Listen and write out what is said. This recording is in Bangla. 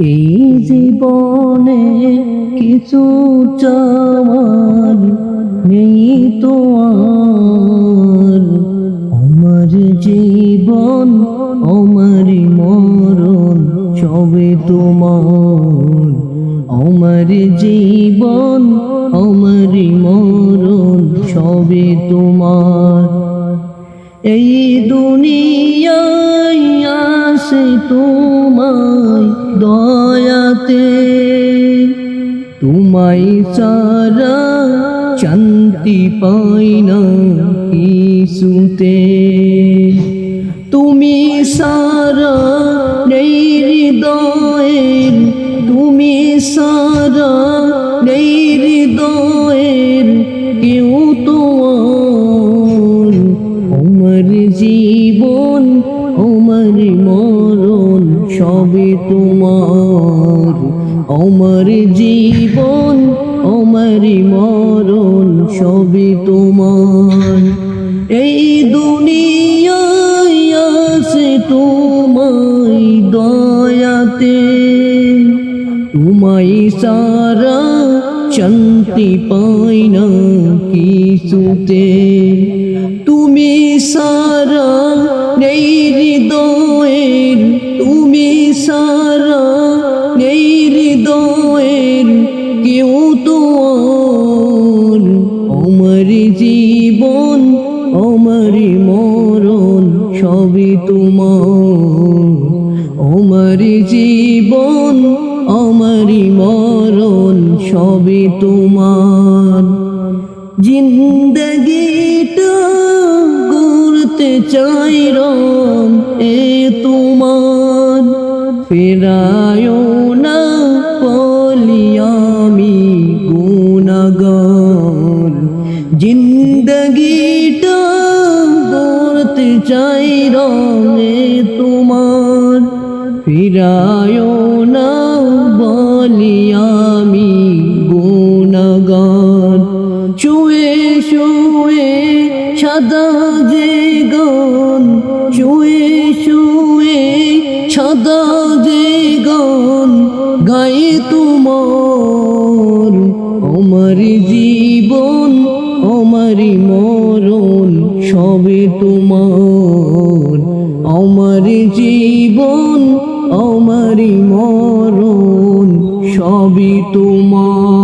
এই জীবনে কিছু চাওয়ার নেই তো আমার জীবন, আমার মরণ সবে তোমার। আমার জীবন, আমার মরণ সবে তোমার। এই দুনিয়ায় আসে তোমায় দয়াতে তোমায় সারা শান্তি পাই না কিছুতে। তুমি সারা নেই হৃদয়ের তুমি সারা নেই হৃদয়ের কেউ তো আমার জীবন আমার মরণ সবে তোমার। আমার জীবন আমার মরণ সবে তোমার। এই দুনিয়ায় আছে তোমায় দয়াতে। তোমায় সারা শান্তি পাই না কিছুতে। তুমি সারা আমার জীবন, আমার মরণ, সবই তোমার। আমার জীবন, আমার মরণ, সবই তোমার। জিন্দগিটা করতে চাই রম এ তোমার। ফেরায় না বলি আমি। চাই রঙে তোমার। ফিরায় না বলি আমি গুণগান শুয়ে শুয়ে সাদা যে গান, চুয়ে শুয়ে সাদা যে গান গায়ে তোমার। আমার জীবন আমার মরণ সবে তোমার। আমার জীবন আমার মরণ সবই তোমার।